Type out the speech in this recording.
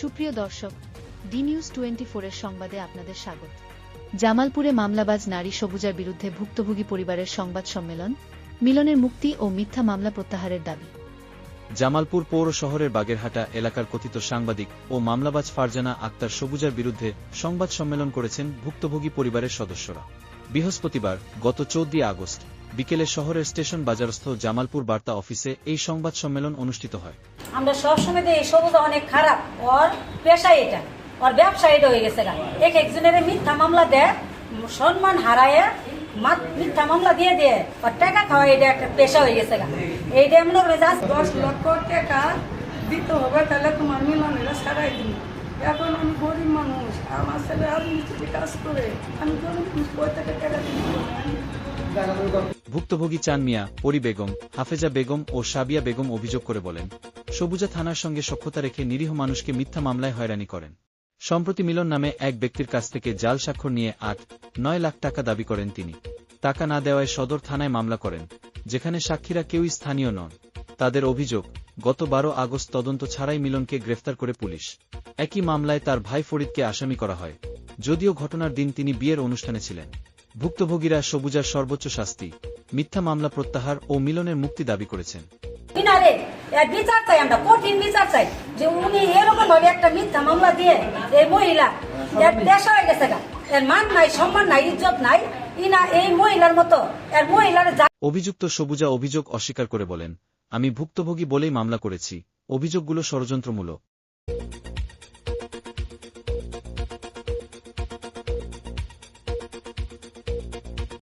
সুপ্রিয় দর্শক D news twenty ফোরের সংবাদে আপনাদের স্বাগত। জামালপুরে মামলাবাজ নারী সবুজার বিরুদ্ধে ভুক্তভোগী পরিবারের সংবাদ সম্মেলন, মিলনের মুক্তি ও মিথ্যা মামলা প্রত্যাহারের দাবি। জামালপুর পৌর শহরের বাগেরহাটা এলাকার কথিত সাংবাদিক ও মামলাবাজ ফারজানা আক্তার সবুজার বিরুদ্ধে সংবাদ সম্মেলন করেছেন ভুক্তভোগী পরিবারের সদস্যরা। বৃহস্পতিবার গত চৌদ্দই আগস্ট বিকেলে শহরের স্টেশন বাজারস্থ জামালপুর বার্তা অফিসে এই সংবাদ সম্মেলন অনুষ্ঠিত হয়। আমরা সবসময় দেখি সবুজ অনেক খারাপ, ওর পেশা এটা, ওর ব্যবসা এটা হয়ে গেছে এক একজনের মিথ্যা মামলা দেয়, সম্মান হারায় মিথ্যা মামলা দিয়ে দিয়ে, ওর টাকা খাওয়া এটা একটা পেশা হয়ে গেছে এইটা মনে দশ লক্ষ টাকা দিতে হবে, তাহলে তোমার মিলনেরা সারাই দিন এখন আমি গরিব মানুষ, আমার ছেলে রাজনীতিতে কাজ করে, আমি থেকে টাকা দিতে ভুক্তভোগী চান মিয়া, পরি বেগম, হাফেজা বেগম ও সাবিয়া বেগম অভিযোগ করে বলেন, সবুজা থানার সঙ্গে সখ্যতা রেখে নিরীহ মানুষকে মিথ্যা মামলায় হয়রানি করেন। সম্প্রতি মিলন নামে এক ব্যক্তির কাছ থেকে জাল স্বাক্ষর নিয়ে আট, নয় লাখ টাকা দাবি করেন তিনি। টাকা না দেওয়ায় সদর থানায় মামলা করেন, যেখানে সাক্ষীরা কেউই স্থানীয় নন। তাদের অভিযোগ, গত বারো আগস্ট তদন্ত ছাড়াই মিলনকে গ্রেফতার করে পুলিশ। একই মামলায় তার ভাই ফরিদকে আসামি করা হয়। যদিও ঘটনার দিন তিনি বিয়ের অনুষ্ঠানে ছিলেন। ভুক্তভোগীরা সবুজার সর্বোচ্চ শাস্তি মিথ্যা মামলা প্রত্যাহার ও মিলনের মুক্তি দাবি করেছেন। বিচার চাই আমরা কঠিন বিচার চাই। যে উনি এরকম ভাবে একটা মিথ্যা মামলা দিয়ে এই মহিলা এর পেশা হয়ে গেছে এর মান নাই সম্মান নাই ইজ্জত নাই। ইনা এই মহিলার মতো এর মহিলার অভিযুক্ত সবুজা অভিযোগ অস্বীকার করে বলেন আমি ভুক্তভোগী বলেই মামলা করেছি। অভিযোগগুলো ষড়যন্ত্রমূলক।